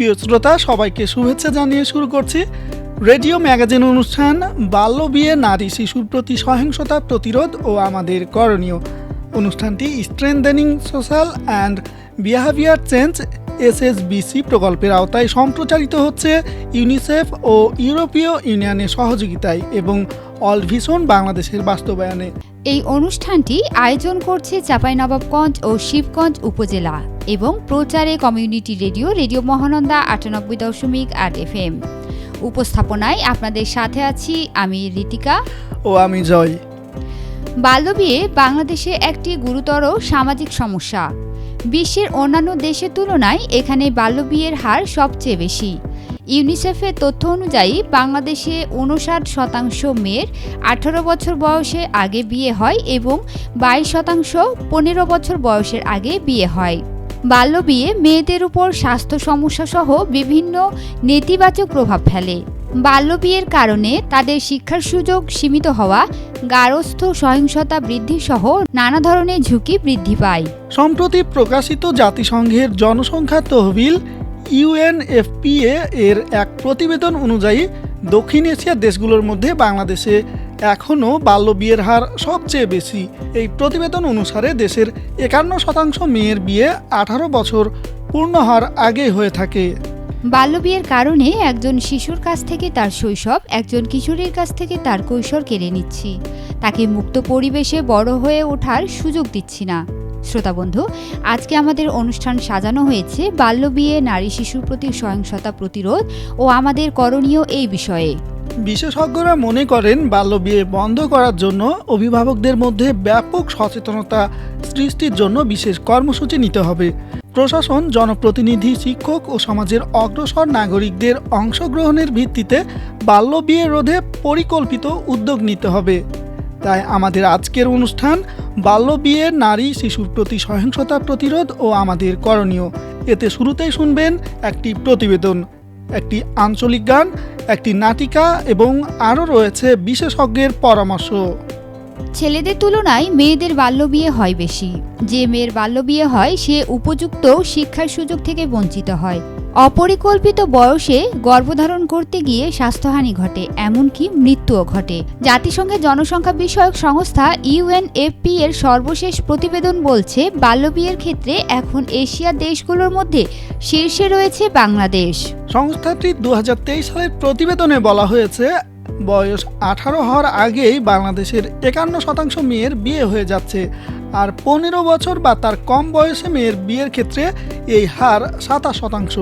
প্রিয় শ্রোতা, সবাইকে শুভেচ্ছা জানিয়ে শুরু করছি রেডিও ম্যাগাজিন অনুষ্ঠান বাল্য বিয়ে, নারী শিশুর প্রতি সহিংসতা প্রতিরোধ ও আমাদের করণীয়। অনুষ্ঠানটি strengthening social and behaviour change SSBC প্রকল্পের আওতায় সম্প্রচারিত হচ্ছে ইউনিসেফ ও ইউরোপীয় ইউনিয়নের সহযোগিতায় এবং অল ভিশন বাংলাদেশের বাস্তবায়নে। এই অনুষ্ঠানটি আয়োজন করছে চাঁপাইনবাবগঞ্জ ও শিবগঞ্জ উপজেলা এবং প্রচারে কমিউনিটি রেডিও রেডিও মহানন্দা আটানব্বই দশমিক আট এফ এম উপস্থাপনায় আপনাদের সাথে আছি আমি ঋতিকা ও আমি জয়। বাল্যবিয়ে বাংলাদেশে একটি গুরুতর সামাজিক সমস্যা। বিশ্বের অন্যান্য দেশের তুলনায় এখানে বাল্যবিয়ের হার সবচেয়ে বেশি। ইউনিসেফের তথ্য অনুযায়ী, বাংলাদেশে উনষাট শতাংশ মেয়ের আঠারো বছর বয়সে আগে বিয়ে হয় এবং বাইশ শতাংশ পনেরো বছর বয়সের আগে বিয়ে হয়। বাল্যবিয়ে মেয়েদের উপর স্বাস্থ্য সমস্যা সহ বিভিন্ন নেতিবাচক প্রভাব ফেলে। বাল্যবিয়ের কারণে তাদের শিক্ষার সুযোগ সীমিত হওয়া, গারস্থ সহিংসতা বৃদ্ধি সহ নানা ধরনের ঝুঁকি বৃদ্ধি পায়। সম্প্রতি প্রকাশিত জাতিসংঘের জনসংখ্যা তহবিল ইউএনএফপিএ এর এক প্রতিবেদন অনুযায়ী, দক্ষিণ এশিয়ার দেশগুলোর মধ্যে বাংলাদেশে এখনও বাল্যবিয়ের হার সবচেয়ে বেশি। এই প্রতিবেদন অনুসারে দেশের একান্ন শতাংশ মেয়ের বিয়ে আঠারো বছর পূর্ণ হওয়ার আগে হয়ে থাকে। বাল্যবিয়ের কারণে একজন শিশুর কাছ থেকে তার শৈশব, একজন কিশোরীর কাছ থেকে তার কৈশোর কেড়ে নিচ্ছি। তাকে মুক্ত পরিবেশে বড় হয়ে ওঠার সুযোগ দিচ্ছি না। শ্রোতা বন্ধু, আজকে আমাদের অনুষ্ঠান সাজানো হয়েছে বাল্যবিয়ে নারী শিশুর প্রতি সহিংসতা প্রতিরোধ ও আমাদের করণীয় এই বিষয়ে। বিশেষজ্ঞরা মনে করেন বাল্যবিয়ে বন্ধ করার জন্য অভিভাবকদের মধ্যে ব্যাপক সচেতনতা সৃষ্টির জন্য বিশেষ কর্মসূচি নিতে হবে। প্রশাসন, জনপ্রতিনিধি, শিক্ষক ও সমাজের অগ্রসর নাগরিকদের অংশগ্রহণের ভিত্তিতে বাল্য বিয়ে রোধে পরিকল্পিত উদ্যোগ নিতে হবে। তাই আমাদের আজকের অনুষ্ঠান, বাল্য বিয়ে, নারী, শিশুর প্রতি সহিংসতা প্রতিরোধ ও আমাদের করণীয়। এতে শুরুতেই শুনবেন একটি প্রতিবেদন, একটি আঞ্চলিক গান, একটি নাটিকা এবং আরও রয়েছে বিশেষজ্ঞের পরামর্শ। ছেলেদের তুলনায় মেয়েদের বাল্যবিয়ে হয় বেশি। যে মেয়ের বাল্যবিয়ে হয়, সে উপযুক্ত শিক্ষার সুযোগ থেকে বঞ্চিত হয়। অপরিকল্পিত বয়সে গর্ভধারণ করতে গিয়ে স্বাস্থ্যহানি ঘটে, এমনকি মৃত্যুও ঘটে। জাতিসংঘের জনসংখ্যা বিষয়ক সংস্থা ইউএনএফপি এর সর্বশেষ প্রতিবেদন বলছে, বাল্যবিয়ের ক্ষেত্রে এখন এশিয়া দেশগুলোর মধ্যে শীর্ষে রয়েছে বাংলাদেশ। সংস্থাটি দু সালের প্রতিবেদনে বলা হয়েছে বয়স আঠারো হওয়ার আগেই বাংলাদেশের একান্ন শতাংশ মেয়ের বিয়ে হয়ে যাচ্ছে, আর পনেরো বছর বা তার কম বয়সে মেয়ের বিয়ের ক্ষেত্রে এই হার সাতাশ শতাংশ।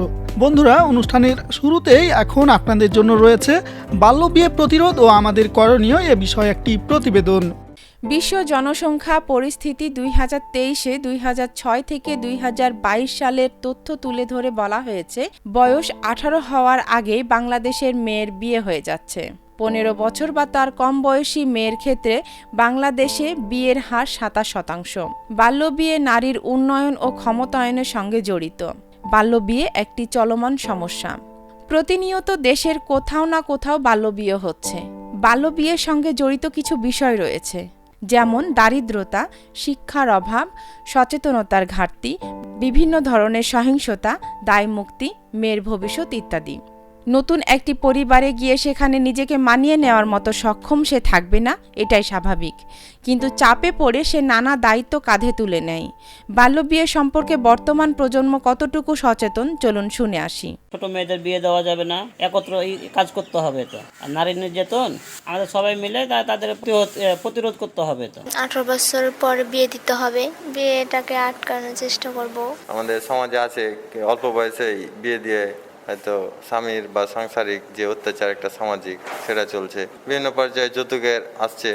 বন্ধুরা, অনুষ্ঠানের শুরুতেই এখন আপনাদের জন্য রয়েছে বাল্য বিয়ে প্রতিরোধ ও আমাদের করণীয় এ বিষয়ে একটি প্রতিবেদন। বিশ্ব জনসংখ্যা পরিস্থিতি দুই হাজার তেইশে দুই হাজার ছয় থেকে দুই হাজার বাইশ সালের তথ্য তুলে ধরে বলা হয়েছে, বয়স আঠারো হওয়ার আগেই বাংলাদেশের মেয়ের বিয়ে হয়ে যাচ্ছে। পনেরো বছর বা তার কম বয়সী মেয়ের ক্ষেত্রে বাংলাদেশে বিয়ের হার সাতাশ শতাংশ। বাল্যবিয়ে নারীর উন্নয়ন ও ক্ষমতায়নের সঙ্গে জড়িত। বাল্যবিয়ে একটি চলমান সমস্যা। প্রতিনিয়ত দেশের কোথাও না কোথাও বাল্যবিয়ে হচ্ছে। বাল্যবিয়ের সঙ্গে জড়িত কিছু বিষয় রয়েছে, যেমন দারিদ্রতা, শিক্ষার অভাব, সচেতনতার ঘাটতি, বিভিন্ন ধরনের সহিংসতা, দায়মুক্তি, মেয়ের ভবিষ্যৎ ইত্যাদি। নতুন একটি পরিবারে গিয়ে সেখানে নিজেকে মানিয়ে নেওয়ার মতো সক্ষম সে থাকবে না এটাই স্বাভাবিক। কিন্তু চাপে পড়ে সে নানা দায়িত্ব কাঁধে তুলে নেয়। বাল্যবিয়ে সম্পর্কে বর্তমান প্রজন্ম কতটুকু সচেতন চলুন শুনে আসি। ছোট মেয়েদের বিয়ে দেওয়া যাবে না একত্র এই কাজ করতে হবে তো। আর নারী নির্যাতন আমাদের সবাই মিলে তাদের প্রতিরোধ করতে হবে তো। আঠারো বছর পর বিয়ে দিতে হবে বিয়েটাকে আটকানোর চেষ্টা করব। আমাদের সমাজে আছে অল্প বয়সেই বিয়ে দিয়ে হয়তো স্বামীর বা সাংসারিক যে অত্যাচার একটা সামাজিক সেটা চলছে। বিভিন্ন পর্যায়ে যৌতুকের আসছে।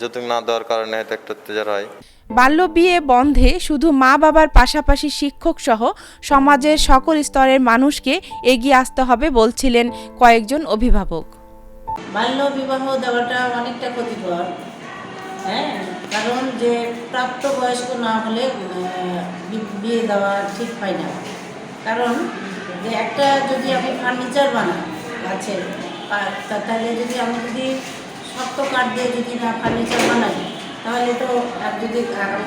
যৌতুক না দেওয়ার কারণে হয়তো একটা অত্যাচার হয়। বাল্যবিয়ে বন্ধে শুধু মা বাবার পাশাপাশি শিক্ষক সহ সমাজের সকল স্তরের মানুষকে এগিয়ে আসতে হবে বলছিলেন কয়েকজন অভিভাবক। বাল্য বিবাহ দেওয়াটা অনেকটা ক্ষতিকর হ্যাঁ? কারণ যে প্রাপ্ত বয়স্ক না হলে বিয়ে দেওয়া ঠিক হয় না। কারণ যে একটা যদি আমি ফার্নিচার বানাই গাছের তাহলে যদি আমি যদি শক্ত কাঠ দিয়ে যদি না ফার্নিচার বানাই, তাহলে তো আর যদি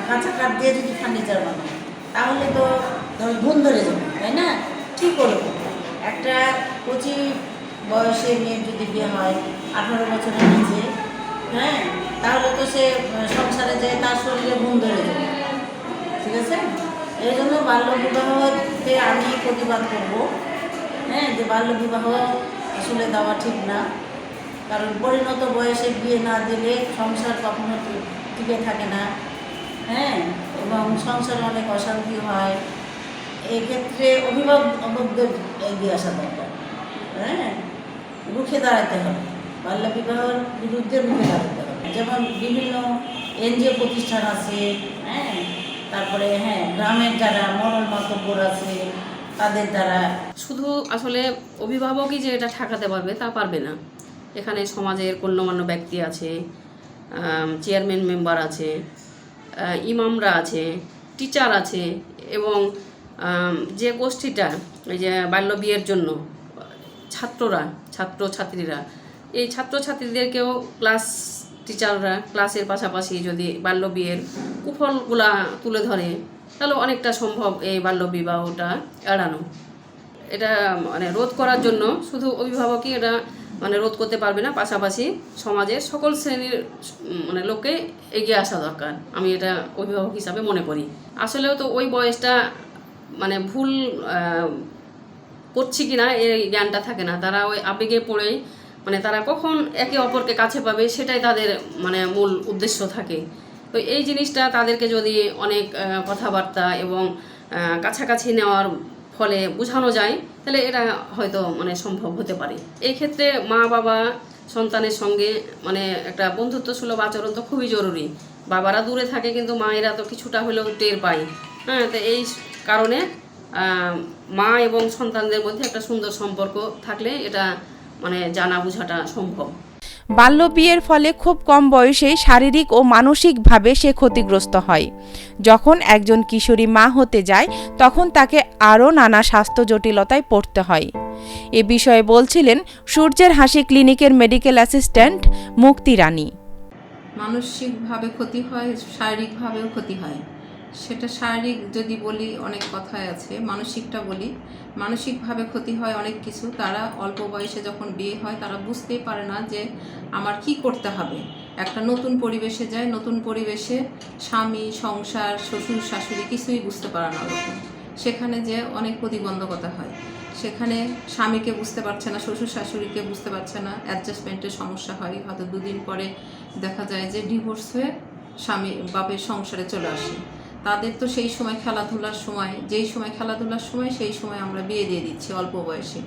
কাঁচা কাঠ দিয়ে যদি ফার্নিচার বানাই, তাহলে তো গুণ ধরে যাবে, তাই না? কী করব একটা কচি বয়সে মেয়ের যদি বিয়ে হয়, আঠারো বছরের নিচে হ্যাঁ? তাহলে তো সে সংসারে যায় তার শরীরে ঘুম ধরে যাবে। ঠিক আছে? এই জন্য বাল্যবিবাহতে আমি প্রতিবাদ করব। হ্যাঁ যে বাল্যবিবাহ আসলে দেওয়া ঠিক না। কারণ পরিণত বয়সে বিয়ে না দিলে সংসার কখনো টিকে থাকে না। হ্যাঁ এবং সংসারে অনেক অশান্তি হয়। এক্ষেত্রে অভিভাবকদের এগিয়ে আসা দরকার। হ্যাঁ রুখে দাঁড়াতে হবে। বাল্যবিবাহের বিরুদ্ধে রুখে দাঁড়াতে হবে। যেমন বিভিন্ন এনজিও প্রতিষ্ঠান আছে। হ্যাঁ তারপরে হ্যাঁ গ্রামের যারা মরল মাতব্বর আছে, তাদের দ্বারা শুধু আসলে অভিভাবকই যে এটা ঠেকাতে পারবে, তা পারবে না। এখানে সমাজের গণ্যমান্য ব্যক্তি আছে চেয়ারম্যান মেম্বার আছে ইমামরা আছে, টিচার আছে, এবং যে গোষ্ঠীটা, এই যে বাল্য বিয়ের জন্য, ছাত্ররা ছাত্র ছাত্রীরা এই ছাত্র ছাত্রীদেরকেও ক্লাস টিচাররা ক্লাসের পাশাপাশি যদি বাল্য বিয়ের কুফলগুলা তুলে ধরে, তাহলে অনেকটা সম্ভব এই বাল্য বিবাহটা এড়ানো। এটা মানে রোধ করার জন্য শুধু অভিভাবকই এটা মানে রোধ করতে পারবে না, পাশাপাশি সমাজের সকল শ্রেণির মানে লোককে এগিয়ে আসা দরকার। আমি এটা অভিভাবক হিসাবে মনে করি। আসলেও তো ওই বয়সটা মানে ভুল করছি কি না এই জ্ঞানটা থাকে না। তারা ওই আবেগে পড়েই মানে তারা কখন একে অপরকে কাছে পাবে সেটাই তাদের মানে মূল উদ্দেশ্য থাকে। তো এই জিনিসটা তাদেরকে যদি অনেক কথাবার্তা এবং কাছাকাছি নেওয়ার ফলে বোঝানো যায়, তাহলে এটা হয়তো মানে সম্ভব হতে পারে। এই ক্ষেত্রে মা, বাবা, সন্তানের সঙ্গে মানে একটা বন্ধুত্ব সুলভ আচরণ তো খুবই জরুরি। বাবারা দূরে থাকে কিন্তু মায়েরা তো কিছুটা হলেও টের পায়। হ্যাঁ তো এই কারণে মা এবং সন্তানদের মধ্যে একটা সুন্দর সম্পর্ক থাকলে এটা মানে জানা বোঝাটা সম্ভব। বাল্য বিয়ের ফলে খুব কম বয়সেই শারীরিক ও মানসিকভাবে সে ক্ষতিগ্রস্ত হয়। যখন একজন কিশোরী মা হতে যায় তখন তাকে আরও নানা স্বাস্থ্য জটিলতায় পড়তে হয়। এ বিষয়ে বলছিলেন সূর্যের হাসি ক্লিনিকের মেডিকেল অ্যাসিস্ট্যান্ট মুক্তি রানী। মানসিকভাবে ক্ষতি হয় শারীরিকভাবেও ক্ষতি হয়। সেটা শারীরিক যদি বলি, অনেক কথাই আছে। মানসিকটা বলি, মানসিকভাবে ক্ষতি হয় অনেক কিছু। তারা অল্প বয়সে যখন বিয়ে হয়, তারা বুঝতেই পারে না যে আমার কি করতে হবে। একটা নতুন পরিবেশে যায়, নতুন পরিবেশে স্বামী, সংসার, শ্বশুর, শাশুড়ি কিছুই বুঝতে পারে না ওরকম সেখানে যে অনেক প্রতিবন্ধকতা হয়। সেখানে স্বামীকে বুঝতে পারছে না, শ্বশুর শাশুড়িকে বুঝতে পারছে না অ্যাডজাস্টমেন্টের সমস্যা হয়। হয়তো দুদিন পরে দেখা যায় যে ডিভোর্স হয়ে স্বামী, বাপের সংসারে চলে আসে। তাদের তো সেই সময় খেলাধুলার সময়, যেই সময় খেলাধুলার সময়, সেই সময় আমরা বিয়ে দিয়ে দিচ্ছি অল্প বয়সে।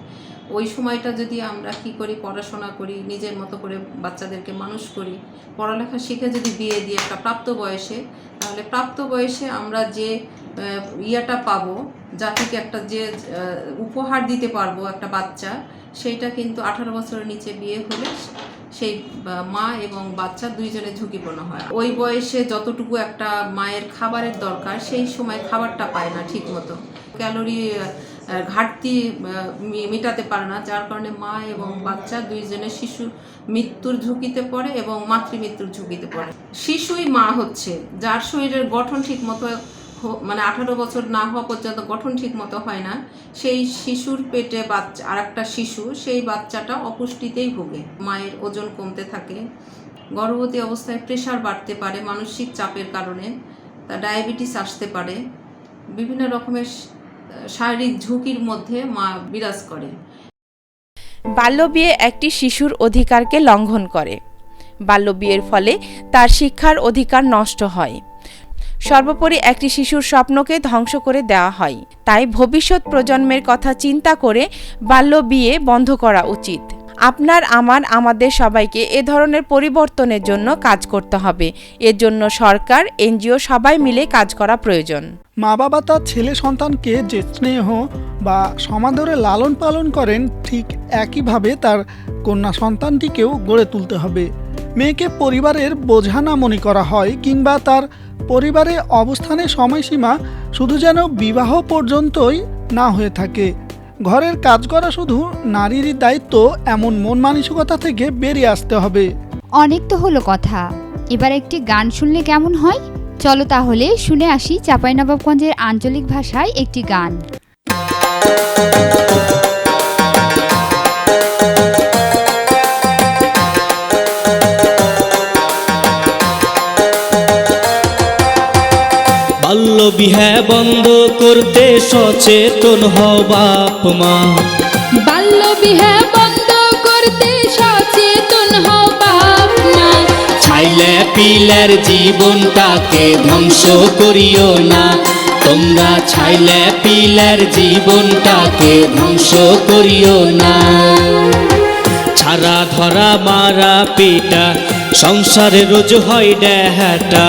ওই সময়টা যদি আমরা কি করি, পড়াশোনা করি, নিজের মতো করে বাচ্চাদেরকে মানুষ করি, পড়ালেখা শিখে যদি বিয়ে দিই একটা প্রাপ্ত বয়সে, তাহলে প্রাপ্ত বয়সে আমরা যে ইয়েটা পাবো জাতিকে একটা যে উপহার দিতে পারব একটা বাচ্চা, সেইটা কিন্তু আঠারো বছরের নিচে বিয়ে হলে সেই মা এবং বাচ্চা দুইজনে ঝুঁকিপূর্ণ হয়। ওই বয়সে যতটুকু একটা মায়ের খাবারের দরকার, সেই সময় খাবারটা পায় না ঠিক মতো ক্যালোরি ঘাটতি মেটাতে পারে না, যার কারণে মা এবং বাচ্চা দুইজনে শিশু মৃত্যুর ঝুঁকিতে পড়ে এবং মাতৃমৃত্যুর ঝুঁকিতে পড়ে। শিশুই মা হচ্ছে, যার শরীরের গঠন ঠিক মতো মানে আঠারো বছর না হওয়া পর্যন্ত গঠন ঠিক মতো হয় না। সেই শিশুর পেটে বাচ্চা আর একটা শিশু, সেই বাচ্চাটা অপুষ্টিতেই ভোগে। মায়ের ওজন কমতে থাকে, গর্ভবতী অবস্থায় প্রেশার বাড়তে পারে মানসিক চাপের কারণে, তা ডায়াবেটিস আসতে পারে, বিভিন্ন রকমের শারীরিক ঝুঁকির মধ্যে মা বিরাজ করে। বাল্যবিয়ে একটি শিশুর অধিকারকে লঙ্ঘন করে। বাল্যবিয়ের ফলে তার শিক্ষার অধিকার নষ্ট হয়। সর্বোপরি একটি শিশুর স্বপ্নকে ধ্বংস করে দেওয়া হয়। তাই ভবিষ্যৎ প্রজন্মের কথা চিন্তা করে বাল্য বিয়ে বন্ধ করা উচিত। আপনার, আমার, আমাদের সবাইকে এ ধরনের পরিবর্তনের জন্য কাজ করতে হবে। এর জন্য সরকার, এনজিও সবাই মিলে কাজ করা প্রয়োজন। মা বাবা তার ছেলে সন্তানকে যে স্নেহ বা সমাদরে লালন পালন করেন, ঠিক একইভাবে তার কন্যা সন্তানটিকেও গড়ে তুলতে হবে। মেয়েকে পরিবারের বোঝা না মনে করা হয় কিংবা তার পরিবারে অবস্থানের সময়সীমা শুধু যেন বিবাহ পর্যন্তই না হয়ে থাকে। ঘরের কাজ করা শুধু নারীরই দায়িত্ব, এমন মন মানসিকতা থেকে বেরিয়ে আসতে হবে। অনেক তো হলো কথা। এবার একটি গান শুনলে কেমন হয়? চলো তাহলে শুনে আসি চাঁপাইনবাবগঞ্জের আঞ্চলিক ভাষায় একটি গান। বন্ধ করতে সচেতন হও বাপ মা। বাল্য বিহে বন্ধ করতে সচেতন হও বাপ মা। ছাইলে পিলের জীবনটাকে ধ্বংস করিও না। তোমরা ছাইলে পিলের জীবনটাকে ধ্বংস করিও না। ছাড়া ধরা মারা পিটা সংসারে রোজ হয় ডেহাটা।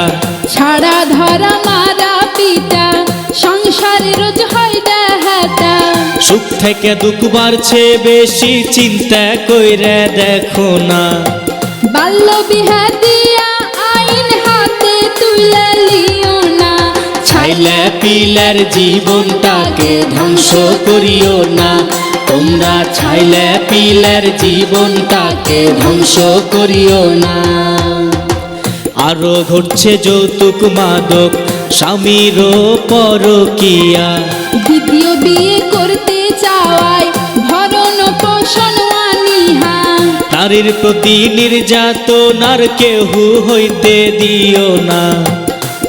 ছাড়া ধরা মারা পিতা সংসারে রোজ হয় সুখ থেকে দুঃখ বাড়ছে বেশি চিন্তা কইরে দেখো না। বাল্য বিহা দিয়া আইন হাতে তুলে লিও না। ছাইলে পিলের জীবনটাকে ধ্বংস করিও না। তোমরা ছাইলে পিলের জীবনটাকে ধ্বংস করিও না। আরও ঘটছে যৌতুক মাদক স্বামীরও পরকিয়া। দ্বিতীয় বিয়ে করতে চাওয়ায় ভরণ পোষণ আনিহা নারীর প্রতি নির্যাতনার কেহু হইতে দিও না।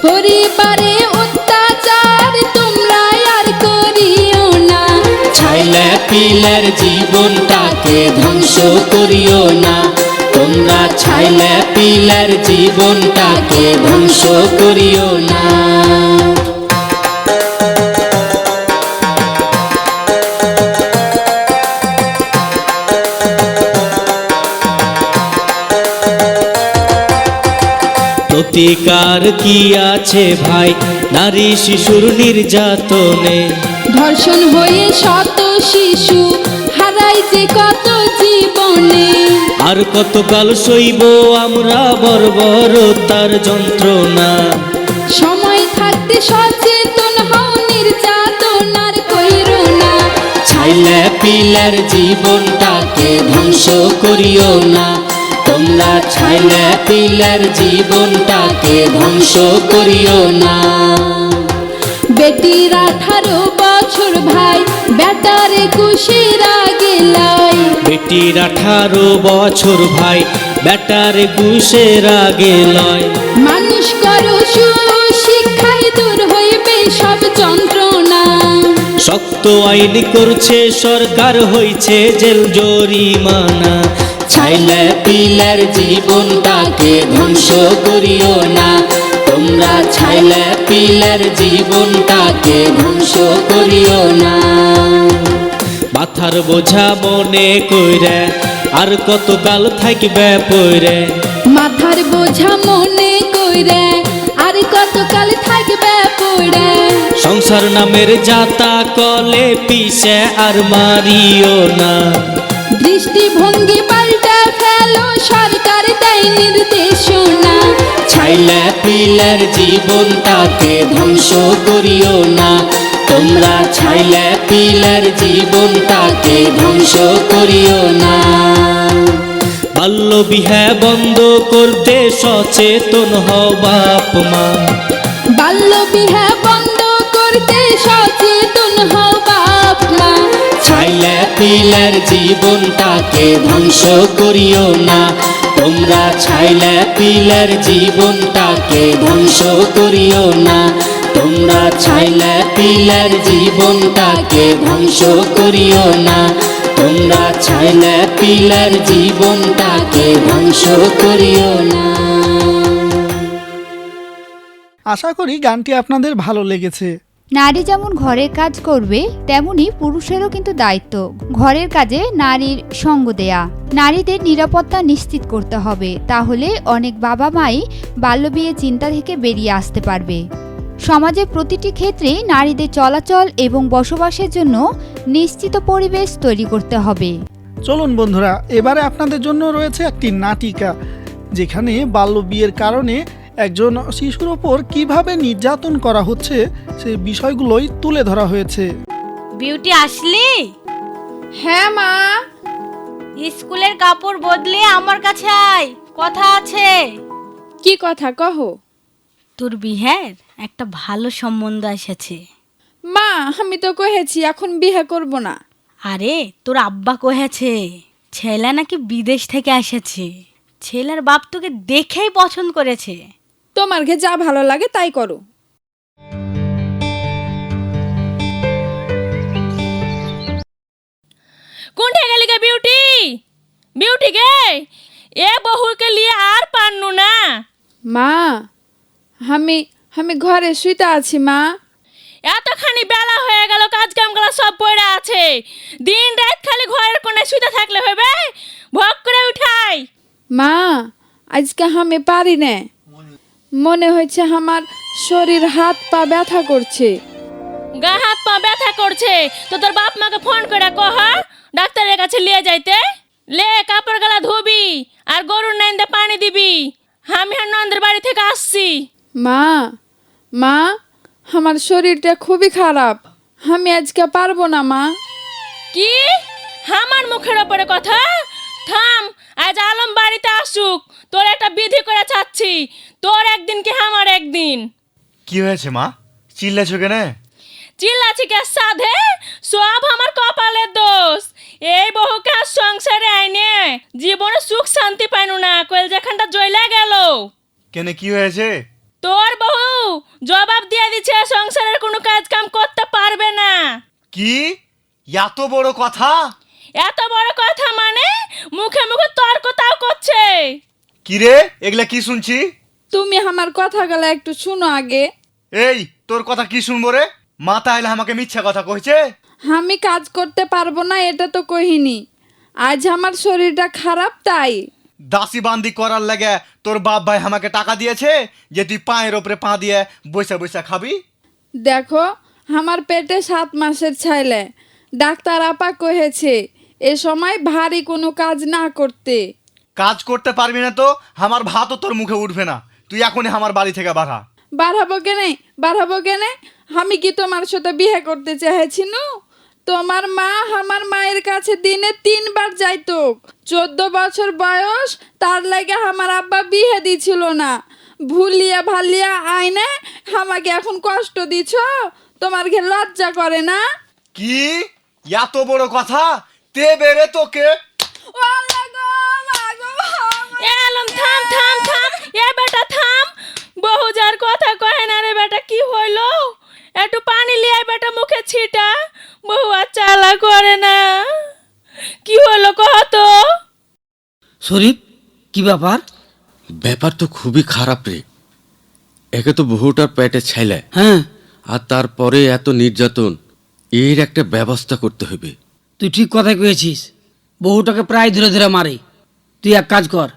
পরিবারে অত্যাচার তোমরা আর করিও না। ছাইলে পিলের জীবনটাকে ধ্বংস করিও না। তোমরা ছাইলে পিলার জীবনটাকে ধ্বংস করিও না। প্রতিকার কি আছে ভাই? নারী শিশুর নির্যাতনে। ধর্ষণ হয়ে শত শিশু হারাই যে কত জীবনে। আর কতকাল সইব আমরা বর্বরতার যন্ত্রণা। সময় থাকতে সচেতন হও নির্যাতনার কইরো না ছাইলে পিলের জীবনটাকে ধ্বংস করিও না। তোমরা ছাইলে পিলের জীবনটাকে ধ্বংস করিও না। বেটির আঠারো বছর ভাই বেটার একুশের আগে লাই। বেটির আঠারো বছর ভাই বেটার গুসের আগে লয় মানুষ করো শিক্ষায় দূর হইবে সব যন্ত্রণা। শক্ত আইন করছে সরকার হইছে জেল জরিমানা। ছাইলে পিলের জীবনটাকে ধ্বংস করিও না। তোমরা ছাইলে পিলের জীবনটাকে ধ্বংস করিও না। মাথার বোঝা মনে কইরে আর কত কতকাল থাকবে পইরে? মাথার বোঝা মনে কইরে আর কত কতকাল থাকবে পড়ে সংসার নামের যাতা কলে পিছে আর মারিও না। দৃষ্টিভঙ্গি পাল্টা ফেলো সরকার দেয় নির্দেশনা। ছাইলে পিলের জীবনটাকে ধ্বংস করিও না। তোমরা ছাইলে পিলের জীবনটাকে ধ্বংস করিও না। বাল্য বিহে বন্ধ করতে সচেতন হও বাপ মা। বাল্য বিহে ছাইলে পিলের জীবনটাকে ধ্বংস করিও না। তোমরা ছাইলে পিলের জীবনটাকে ধ্বংস করিও না। তোমরা ছাইলে পিলের জীবনটাকে ধ্বংস করিও না। তোমরা ছাইলে পিলের জীবনটাকে ধ্বংস করিও না। আশা করি গানটি আপনাদের ভালো লেগেছে। নারী যেমন ঘরের কাজ করবে, তেমনি পুরুষেরও কিন্তু দায়িত্ব। ঘরের কাজে নারীর সঙ্গ দেয়া। নারীদের নিরাপত্তা নিশ্চিত করতে হবে, তাহলে অনেক বাবা মাই বাল্যবিয়ে চিন্তা থেকে বেরিয়ে আসতে পারবে। সমাজের প্রতিটি ক্ষেত্রেই নারীদের চলাচল এবং বসবাসের জন্য নিশ্চিত পরিবেশ তৈরি করতে হবে। চলুন বন্ধুরা, এবারে আপনাদের জন্য রয়েছে একটি নাটিকা, যেখানে বাল্য বিয়ের কারণে একজন শিশুর ওপর কীভাবে নির্যাতন করা হচ্ছে সেই বিষয়গুলোই তুলে ধরা হয়েছে। বিউটি আসলি? হ্যাঁ মা। স্কুলের কাপড় বদলে আমার কাছে আয় কথা আছে। কি কথা কহ? তোর বিহের একটা ভালো সম্বন্ধ এসেছে। মা আমি তো কহেছি এখন বিয়ে করব না। আরে তোর আব্বা কহেছে ছেলে নাকি বিদেশ থেকে এসেছে। ছেলের বাপ তোকে দেখেই পছন্দ করেছে। তোমারকে যা ভালো লাগে তাই করো। কোনটা গেলি গে বিউটি? বিউটি গে? এ বহুকে লিয়ে আর পারনু না। মা আমি আমি ঘরে শুইতে আছি মা। এতখানি বেলা হয়ে গেল কাজ কাম কামগুলো সব পড়ে আছে। দিন রাত খালি ঘরের কোণে শুইতে থাকলে হবে? ভোগ করে উঠাই। মা আজকে আমি পারি না। মনে হয়েছে আমার শরীর হাত পা ব্যথা করছে। গা হাত পা ব্যথা করছে? তো তোর বাপ মাকে ফোন করে কহ ডাক্তারের কাছে নিয়ে যাইতে। লে কাপড় গালা ধুবি আর গরুর নাইন্দে পানি দিবি। আমি আর নন্দের বাড়ি থেকে আসছি। মা মা আমার শরীরটা খুবই খারাপ। আমি আজকে পারব না মা। কি? আমার মুখের ওপরে কথা? থাম আজ আলম বাড়িতে আসুক। তোর একটা বিধি করে চাচ্ছি। তোর একদিন কি আমার একদিন? কি হয়েছে মা? চিল্লাছো কেন? চিল্লাছি কে সাধে? সব আমার কপালের দোষ। এই বহুকে আর সংসারে আইনে জীবনে সুখ শান্তি পাইনু না কোয়েল যেখানটা জয়লা গেল। কেন কি হয়েছে? তোর বহু জবাব দিয়ে দিচ্ছে সংসারের কোনো কাজ কাম করতে পারবে না। কি? এত বড় কথা? এত বড় কথা মানে মুখে মুখে তর্ক তাও করছে। কি রে এগুলা কি শুনছি? তুমি আমার কথাগুলো একটু শুনো আগে। এই তোর কথা কি শুনব রে? মা তাহলে আমাকে মিথ্যা কথা কইছে? আমি কাজ করতে পারব না এটা তো কহিনি। আজ আমার শরীরটা খারাপ তাই। দাসি বান্দি করার লাগে তোর বাপ ভাই আমাকে টাকা দিয়েছে যে তুই পায়ের ওপরে পা দিয়ে বৈশা বৈশা খাবি? দেখো আমার পেটে সাত মাসের ছেলে। ডাক্তার আপা কহেছে এ সময় ভারী কোনো কাজ না করতে। কাজ করতে পারবি না তো আমার ভাতও তোর মুখে উঠবে না। তুই এখনই আমার বাড়ি থেকে বাধা বাড়াবো কেনে? বাড়াবো কেনে? আমি কি তোমার সাথে বিয়ে করতে চাইছি নু? তোমার মা আমার মায়ের কাছে দিনে তিনবার যাইতো। চোদ্দ বছর বয়স তার লাগে আমার আব্বা বিয়ে দিছিল না। ভুলিয়া ভালিয়া আইনে আমাকে এখন কষ্ট দিছ? তোমার ঘে লজ্জা করে না? কি? এত বড় কথা? তে বেরে তোকে ও এ আলম থাম থাম থাম। এ বেটা থাম। বহু যার কথা কহে না রে বেটা কি হইল? একটু পানি লিয়ে বেটা মুখে ছিটা। বহু আর চালা করে না। কি হলো কহ তো? শরীফ কি ব্যাপার? ব্যাপার তো খুবই খারাপ রে। একে তো বহুটার পেটে ছেলে হ্যাঁ। আর তারপরে এত নির্যাতন এর একটা ব্যবস্থা করতে হবে। তুই ঠিক কথাই কয়েছিস। বহুটাকে প্রায় ধরে ধরে মারে। তুই এক কাজ কর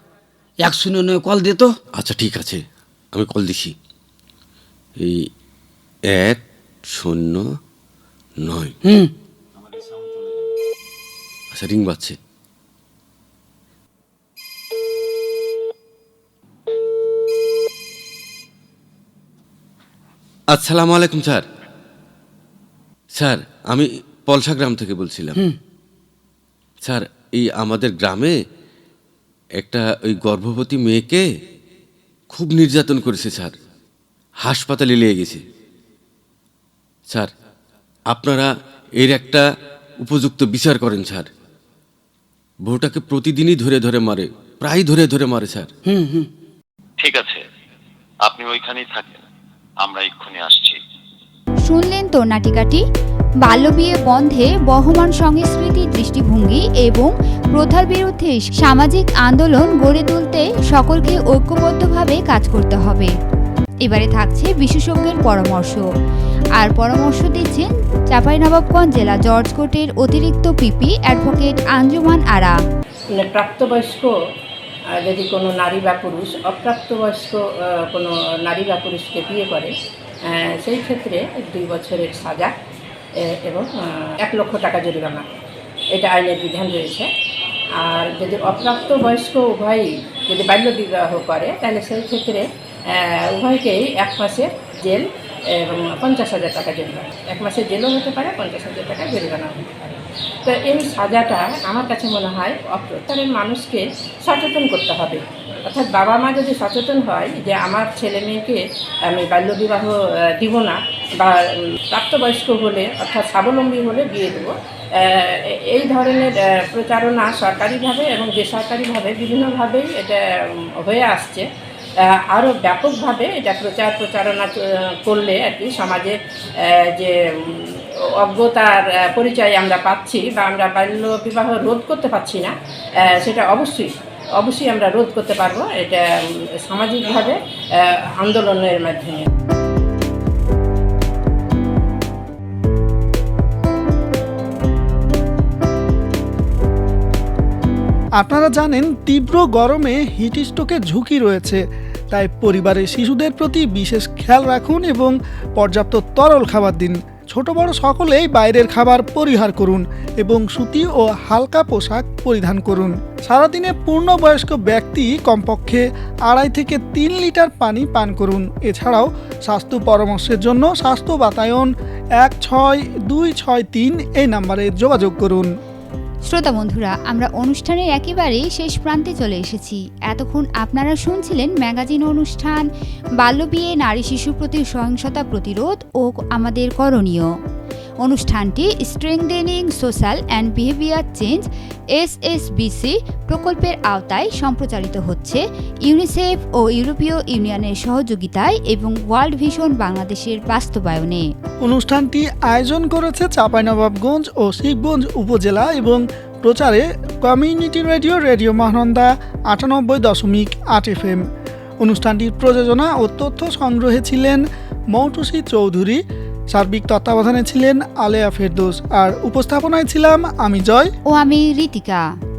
এক শূন্য নয় কল দে তো। আচ্ছা ঠিক আছে। আমি কল দিছি। এই এক শূন্য নয়। হুম। আচ্ছা রিং বাজছে। আসসালামু আলাইকুম স্যার। স্যার আমি পলসা গ্রাম থেকে বলছিলাম। স্যার এই আমাদের গ্রামে একটা ওই গর্ভবতী মেয়েকে খুব নির্যাতন করেছে স্যার। হাসপাতালে নিয়ে গেছে। স্যার আপনারা এর একটা উপযুক্ত বিচার করেন স্যার। বউটাকে প্রতিদিনই ধরে ধরে মারে প্রায় ধরে ধরে মারে স্যার। হুম হুম। ঠিক আছে আপনি ওইখানেই থাকেন। আমরা এক্ষুনি আসছি। শুনলেন তো নাটিকাটি? বাল্যবিয়ে বন্ধে বহমান সংস্কৃতি দৃষ্টিভঙ্গি এবং প্রথার বিরুদ্ধে সামাজিক আন্দোলন গড়ে তুলতে সকলকে ঐক্যবদ্ধভাবে কাজ করতে হবে। এবারে থাকছে বিশেষজ্ঞের পরামর্শ। আর পরামর্শ দিচ্ছেন চাঁপাইনবাবগঞ্জ জেলা জর্জ কোর্টের অতিরিক্ত পিপি অ্যাডভোকেট আঞ্জুমান আরা। মানে প্রাপ্তবয়স্ক যদি কোনো নারী বা পুরুষ, অপ্রাপ্তবয়স্ক কোনো নারী বা পুরুষকে বিয়ে করে সেই ক্ষেত্রে দুই বছরের সাজা এবং এক লক্ষ টাকা জরিমানা। এটা আইনের বিধান রয়েছে। আর যদি অপ্রাপ্তবয়স্ক উভয়ই যদি বাল্য বিবাহ করে, তাহলে সেই ক্ষেত্রে উভয়কেই এক মাসের জেল এবং পঞ্চাশ হাজার টাকা জরিমানা। এক মাসের জেলও হতে পারে, পঞ্চাশ হাজার টাকা জরিমানা হতে পারে। তো এই সাজাটা আমার কাছে মনে হয় অপ্রত্যারের মানুষকে সচেতন করতে হবে। অর্থাৎ বাবা মা যদি সচেতন হয় যে আমার ছেলে মেয়েকে আমি বাল্যবিবাহ দিব না বা প্রাপ্তবয়স্ক হলে অর্থাৎ স্বাবলম্বী হলে বিয়ে দেবো। এই ধরনের প্রচারণা সরকারিভাবে এবং বেসরকারিভাবে বিভিন্নভাবেই এটা হয়ে আসছে। আরও ব্যাপকভাবে এটা প্রচার প্রচারণা করলে আর কি সমাজে যে অজ্ঞতার পরিচয় আমরা পাচ্ছি বা আমরা বাল্য বিবাহ রোধ করতে পারছি না সেটা অবশ্যই অবশ্যই আমরা রোধ করতে পারব এটা সামাজিকভাবে আন্দোলনের মাধ্যমে। আপনারা জানেন, তীব্র গরমে হিট স্ট্রোকের ঝুঁকি রয়েছে, তাই পরিবারের শিশুদের প্রতি বিশেষ খেয়াল রাখুন এবং পর্যাপ্ত তরল খাবার দিন। ছোট বড় সকলেই বাইরের খাবার পরিহার করুন এবং সুতি ও হালকা পোশাক পরিধান করুন। সারাদিনে পূর্ণবয়স্ক ব্যক্তি কমপক্ষে আড়াই থেকে তিন লিটার পানি পান করুন। এছাড়াও স্বাস্থ্য পরামর্শের জন্য স্বাস্থ্য বাতায়ন এক ছয় দুই ছয় তিন এই নাম্বারে যোগাযোগ করুন। শ্রোতা বন্ধুরা, আমরা অনুষ্ঠানের একেবারেই শেষ প্রান্তে চলে এসেছি। এতক্ষণ আপনারা শুনছিলেন ম্যাগাজিন অনুষ্ঠান বাল্যবিয়ে নারী শিশু প্রতি সহিংসতা প্রতিরোধ ও আমাদের করণীয়। অনুষ্ঠানটি strengthening social and behaviour change SSBC প্রকল্পের আওতায় সম্প্রচারিত হচ্ছে। ইউনিসেফ ও ইউরোপীয় ইউনিয়নের সহযোগিতায় এবং ওয়ার্ল্ড ভিশন বাংলাদেশের বাস্তবায়নে। অনুষ্ঠানটি আয়োজন করেছে চাঁপাইনবাবগঞ্জ ও শিবগঞ্জ উপজেলা এবং প্রচারে কমিউনিটি রেডিও রেডিও মহানন্দা আটানব্বই দশমিক আট এফ এম অনুষ্ঠানটির প্রযোজনা ও তথ্য সংগ্রহে ছিলেন মৌটুসি চৌধুরী সার্বিক তত্ত্বাবধানে ছিলেন আলেয়া ফেরদোস আর উপস্থাপনায় ছিলাম আমি জয়। ও আমি রীতিকা।